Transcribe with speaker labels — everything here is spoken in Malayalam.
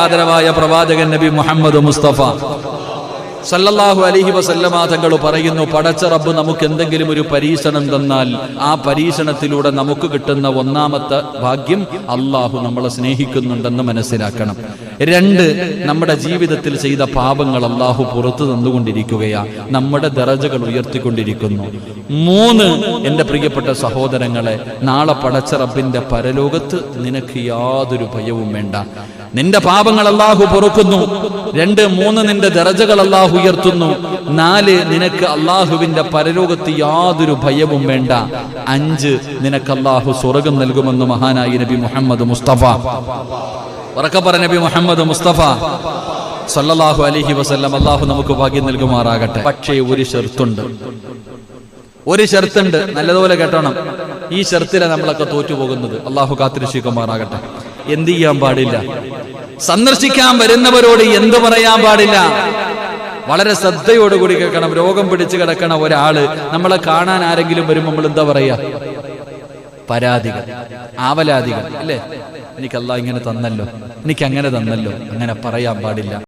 Speaker 1: ആദരവായ പ്രവാചകൻ നബി മുഹമ്മദ് മുസ്തഫ. സല്ലല്ലാഹു അലഹി വസല്ലമ തങ്ങൾ പറയുന്നു പടച്ച റബ്ബ് നമുക്ക് എന്തെങ്കിലും ഒരു പരീക്ഷണം തന്നാൽ ആ പരീക്ഷണത്തിലൂടെ നമുക്ക് കിട്ടുന്ന ഒന്നാമത്തെ ഭാഗ്യം അള്ളാഹു നമ്മളെ സ്നേഹിക്കുന്നുണ്ടെന്ന് മനസ്സിലാക്കണം. രണ്ട് നമ്മുടെ ജീവിതത്തിൽ ചെയ്ത പാപങ്ങൾ അള്ളാഹു പുറത്തു തന്നുകൊണ്ടിരിക്കുകയാ നമ്മുടെ ദറജകൾ ഉയർത്തിക്കൊണ്ടിരിക്കുന്നു. മൂന്ന് എന്റെ പ്രിയപ്പെട്ട സഹോദരങ്ങളെ നാളെ പടച്ച റബ്ബിന്റെ പരലോകത്ത് നിനക്ക് യാതൊരു ഭയവും വേണ്ട. നിന്റെ പാപങ്ങൾ അള്ളാഹു പൊറുക്കുന്നു. രണ്ട് മൂന്ന് നിന്റെ ദറജകൾ അള്ളാഹു ഉയർത്തുന്നു. നാല് നിനക്ക് അള്ളാഹുവിന്റെ പരലോകത്ത് യാതൊരു ഭയവും വേണ്ട. അഞ്ച് നിനക്ക് അള്ളാഹു സ്വർഗം നൽകുമെന്ന് മഹാനായി നബി മുഹമ്മദ് മുസ്തഫ. ഉറക്കപ്പറ നബി മുഹമ്മദ് മുസ്തഫ. സല്ലാഹു അലൈഹി വസല്ലം അള്ളാഹു നമുക്ക് ഭാഗ്യം നൽകുമാറാകട്ടെ. പക്ഷേ ഒരു ഷെർത്തുണ്ട്. ഒരു ഷെർത്തുണ്ട്. നല്ലതുപോലെ കേട്ടണം. ഈ ഷെർത്തിലെ നമ്മളൊക്കെ തോറ്റുപോകുന്നത്. അള്ളാഹു കാത്തിരക്ഷിക്കുമാറാകട്ടെ. എന്ത് ചെയ്യാൻ പാടില്ല? സന്ദർശിക്കാൻ വരുന്നവരോട് എന്ത് പറയാൻ പാടില്ല. വളരെ ശ്രദ്ധയോടുകൂടി കേൾക്കണം. രോഗം പിടിച്ചു കിടക്കണ ഒരാൾ നമ്മളെ കാണാൻ ആരെങ്കിലും വരുമ്പോൾ നമ്മൾ എന്താ പറയാ? പരാതികൾ. ആവലാതികൾ. അല്ലേ? എനിക്ക് ഇങ്ങനെ തന്നല്ലോ. എനിക്ക് അങ്ങനെ തന്നല്ലോ. അങ്ങനെ പറയാൻ പാടില്ല.